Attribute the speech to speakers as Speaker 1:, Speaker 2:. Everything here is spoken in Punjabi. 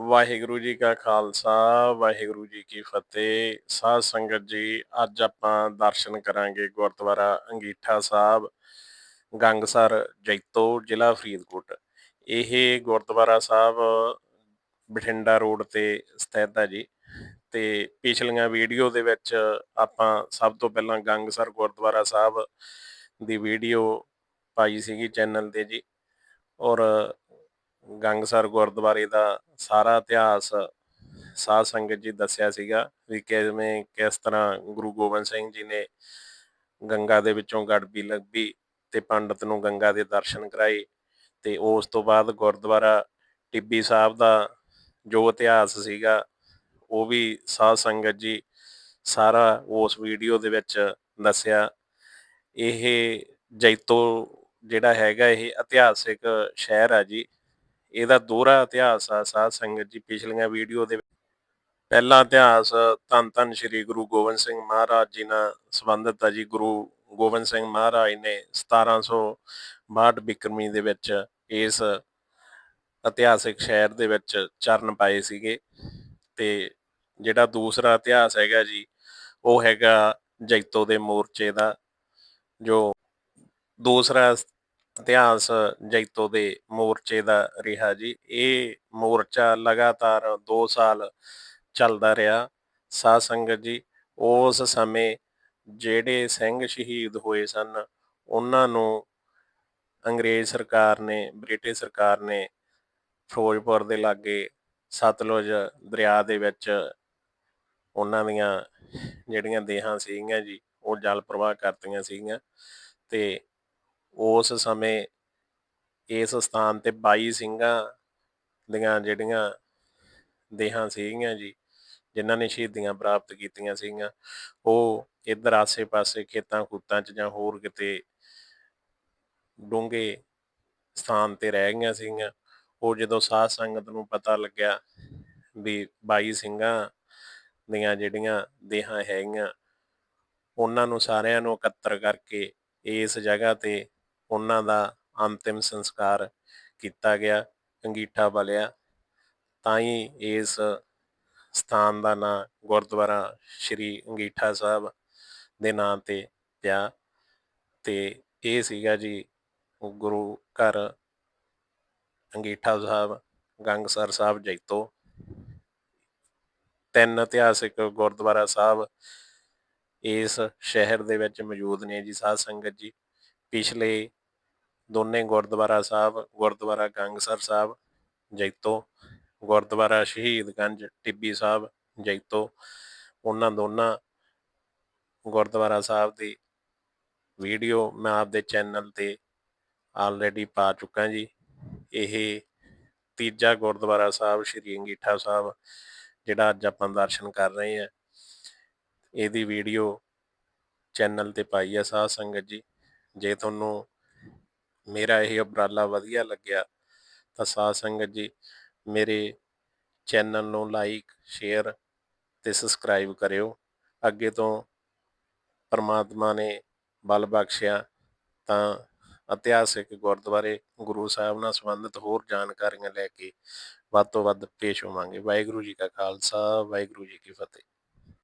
Speaker 1: ਵਾਹਿਗੁਰੂ ਜੀ ਕਾ ਖਾਲਸਾ, ਵਾਹਿਗੁਰੂ ਜੀ ਕੀ ਫਤਿਹ। ਸਾਧ ਸੰਗਤ ਜੀ, ਅੱਜ ਆਪਾਂ ਦਰਸ਼ਨ ਕਰਾਂਗੇ ਗੁਰਦੁਆਰਾ ਅੰਗੀਠਾ ਸਾਹਿਬ, ਗੰਗਸਰ ਜੈਤੋ, ਜ਼ਿਲ੍ਹਾ ਫਰੀਦਕੋਟ। ਇਹ ਗੁਰਦੁਆਰਾ ਸਾਹਿਬ ਬਠਿੰਡਾ ਰੋਡ ਤੇ ਸਥਿਤ ਹੈ ਜੀ। ਤੇ ਪਿਛਲੀਆਂ ਵੀਡੀਓ ਦੇ ਵਿੱਚ ਆਪਾਂ ਸਭ ਤੋਂ ਪਹਿਲਾਂ ਗੰਗਸਰ ਗੁਰਦੁਆਰਾ ਸਾਹਿਬ ਦੀ ਵੀਡੀਓ ਪਾਈ ਸੀਗੀ ਚੈਨਲ ਤੇ ਜੀ। ਔਰ ਗੰਗਸਰ ਗੁਰਦੁਆਰੇ ਦਾ ਸਾਰਾ ਇਤਿਹਾਸ ਸਾਧ ਸੰਗਤ ਜੀ ਦੱਸਿਆ ਸੀਗਾ ਵੀ ਕਿਵੇਂ, ਕਿਸ ਤਰ੍ਹਾਂ ਗੁਰੂ ਗੋਬਿੰਦ ਸਿੰਘ ਜੀ ਨੇ ਗੰਗਾ ਦੇ ਵਿੱਚੋਂ ਗੜਬੀ ਲੱਭੀ ਤੇ ਪੰਡਤ ਨੂੰ ਗੰਗਾ ਦੇ ਦਰਸ਼ਨ ਕਰਾਏ ਤੇ ਉਸ ਤੋਂ ਬਾਅਦ ਗੁਰਦੁਆਰਾ ਟਿੱਬੀ ਸਾਹਿਬ ਦਾ ਜੋ ਇਤਿਹਾਸ ਸੀਗਾ, ਉਹ ਵੀ ਸਾਧ ਸੰਗਤ ਜੀ ਸਾਰਾ ਉਸ ਵੀਡੀਓ ਦੇ ਵਿੱਚ ਦੱਸਿਆ। ਇਹ ਜੈਤੋ ਜਿਹੜਾ ਹੈਗਾ, ਇਹ ਇਤਿਹਾਸਿਕ ਸ਼ਹਿਰ ਆ ਜੀ। ਇਹਦਾ ਦੋਹਰਾ ਇਤਿਹਾਸ ਆ, ਸਾਧ ਸੰਗਤ ਜੀ, ਪਿਛਲੀਆਂ ਵੀਡੀਓ ਦੇ ਪਹਿਲਾ ਇਤਿਹਾਸ ਧੰਨ ਧੰਨ ਸ੍ਰੀ ਗੁਰੂ ਗੋਬਿੰਦ ਸਿੰਘ ਮਹਾਰਾਜ ਜੀ ਨਾਲ ਸੰਬੰਧਿਤ ਆ ਜੀ। ਗੁਰੂ ਗੋਬਿੰਦ ਸਿੰਘ ਮਹਾਰਾਜ ਨੇ 1762 ਬਿਕਰਮੀ ਦੇ ਵਿੱਚ ਇਸ ਇਤਿਹਾਸਿਕ ਸ਼ਹਿਰ ਦੇ ਵਿੱਚ ਚਰਨ ਪਾਏ ਸੀਗੇ। ਤੇ ਜਿਹੜਾ ਦੂਸਰਾ ਇਤਿਹਾਸ ਹੈਗਾ ਜੀ, ਉਹ ਹੈਗਾ ਜੈਤੋ ਦੇ ਮੋਰਚੇ ਦਾ, ਜੋ ਦੂਸਰਾ ਇਤਿਹਾਸ ਜੈਤੋ ਦੇ ਮੋਰਚੇ ਦਾ ਰਿਹਾ ਜੀ। ਇਹ ਮੋਰਚਾ ਲਗਾਤਾਰ 2 ਸਾਲ ਚੱਲਦਾ ਰਿਹਾ। ਸਾਧ ਸੰਗਤ ਜੀ, ਉਸ ਸਮੇਂ ਜਿਹੜੇ ਸਿੰਘ ਸ਼ਹੀਦ ਹੋਏ ਸਨ, ਉਹਨਾਂ ਨੂੰ ਅੰਗਰੇਜ਼ ਸਰਕਾਰ ਨੇ, ਬ੍ਰਿਟਿਸ਼ ਸਰਕਾਰ ਨੇ ਫਿਰੋਜ਼ਪੁਰ ਦੇ ਲਾਗੇ ਸਤਲੁਜ ਦਰਿਆ ਦੇ ਵਿੱਚ ਉਹਨਾਂ ਦੀਆਂ ਜਿਹੜੀਆਂ ਦੇਹਾਂ ਸੀਗੀਆਂ ਜੀ, ਉਹ ਜਲ ਪ੍ਰਵਾਹ ਕਰਤੀਆਂ ਸੀਗੀਆਂ ਤੇ ਉਸ ਸਮੇਂ ਇਸ ਸਥਾਨ ਤੇ 22 ਸਿੰਘਾਂ ਦੀਆਂ ਜਿਹੜੀਆਂ ਦੇਹਾਂ ਸੀਗੀਆਂ ਜੀ, ਜਿਨ੍ਹਾਂ ਨੇ ਸ਼ਹੀਦੀਆਂ ਪ੍ਰਾਪਤ ਕੀਤੀਆਂ ਸੀਗੀਆਂ, ਉਹ ਇੱਧਰ ਆਸੇ-ਪਾਸੇ ਖੇਤਾਂ ਖੂਤਾਂ 'ਚ ਜਾਂ ਹੋਰ ਕਿਤੇ ਡੂੰਘੇ ਸਥਾਨ ਤੇ ਰਹਿ ਗਈਆਂ ਸੀਗੀਆਂ। ਉਹ ਜਦੋਂ ਸਾਧ ਸੰਗਤ ਨੂੰ ਪਤਾ ਲੱਗਿਆ ਵੀ 22 ਸਿੰਘਾਂ ਦੀਆਂ ਜਿਹੜੀਆਂ ਦੇਹਾਂ ਹੈਗੀਆਂ, ਉਹਨਾਂ ਨੂੰ ਸਾਰਿਆਂ ਨੂੰ ਇਕੱਤਰ ਕਰਕੇ ਇਸ ਜਗ੍ਹਾ ਤੇ ਉਹਨਾਂ ਦਾ ਅੰਤਿਮ ਸੰਸਕਾਰ ਕੀਤਾ ਗਿਆ, ਅੰਗੀਠਾ ਬਲਿਆ। ਤਾਂ ਹੀ ਇਸ ਸਥਾਨ ਦਾ ਨਾਂ ਗੁਰਦੁਆਰਾ ਸ਼੍ਰੀ ਅੰਗੀਠਾ ਸਾਹਿਬ ਦੇ ਨਾਂ ਤੇ ਪਿਆ। ਤੇ ਇਹ ਸੀਗਾ ਜੀ ਗੁਰੂ ਘਰ ਅੰਗੀਠਾ ਸਾਹਿਬ, ਗੰਗਸਰ ਸਾਹਿਬ, ਜੈਤੋ। ਤਿੰਨ ਇਤਿਹਾਸਿਕ ਗੁਰਦੁਆਰਾ ਸਾਹਿਬ ਇਸ ਸ਼ਹਿਰ ਦੇ ਵਿੱਚ ਮੌਜੂਦ ਨੇ ਜੀ, ਸਾਧ ਸੰਗਤ ਜੀ। ਪਿਛਲੇ ਦੋਨੇ ਗੁਰਦੁਆਰਾ ਸਾਹਿਬ, ਗੁਰਦੁਆਰਾ ਗੰਗਸਰ ਸਾਹਿਬ, ਜੈਤੋ, ਗੁਰਦੁਆਰਾ ਸ਼ਹੀਦਗੰਜ ਟਿੱਬੀ ਸਾਹਿਬ, ਜੈਤੋ, ਉਹਨਾਂ ਦੋਨਾਂ ਗੁਰਦੁਆਰਾ ਸਾਹਿਬ ਦੀ ਵੀਡੀਓ ਮੈਂ ਆਪਦੇ ਚੈਨਲ ਤੇ ਆਲਰੇਡੀ ਪਾ ਚੁੱਕਾ ਜੀ। ਇਹ ਤੀਜਾ ਗੁਰਦੁਆਰਾ ਸਾਹਿਬ, ਸ਼੍ਰੀ ਅੰਗੀਠਾ ਸਾਹਿਬ, ਜਿਹੜਾ ਅੱਜ ਆਪਾਂ ਦਰਸ਼ਨ ਕਰ ਰਹੇ ਹਾਂ। ਇਹਦੀ ਵੀਡੀਓ ਚੈਨਲ ਤੇ ਪਾਈ ਹੈ ਸਾਧ ਸੰਗਤ ਜੀ। ਜੇ ਤੁਹਾਨੂੰ ਮੇਰਾ ਇਹ ਉਪਰਾਲਾ ਵਧੀਆ ਲੱਗਿਆ, ਤਾਂ ਸਾਧ ਸੰਗਤ ਜੀ ਮੇਰੇ ਚੈਨਲ ਨੂੰ ਲਾਈਕ ਸ਼ੇਅਰ ਤੇ ਸਬਸਕ੍ਰਾਈਬ ਕਰਿਓ। ਅੱਗੇ ਤੋਂ ਪਰਮਾਤਮਾ ਨੇ ਬਲ ਬਖਸ਼ਿਆ, ਤਾਂ ਇਤਿਹਾਸਿਕ ਗੁਰਦੁਆਰੇ ਗੁਰੂ ਸਾਹਿਬ ਨਾਲ ਸੰਬੰਧਿਤ ਹੋਰ ਜਾਣਕਾਰੀਆਂ ਲੈ ਕੇ ਵੱਧ ਤੋਂ ਵੱਧ ਪੇਸ਼ ਹੋਵਾਂਗੇ। ਵਾਹਿਗੁਰੂ ਜੀ ਕਾ ਖਾਲਸਾ, ਵਾਹਿਗੁਰੂ ਜੀ ਕੀ ਫਤਿਹ।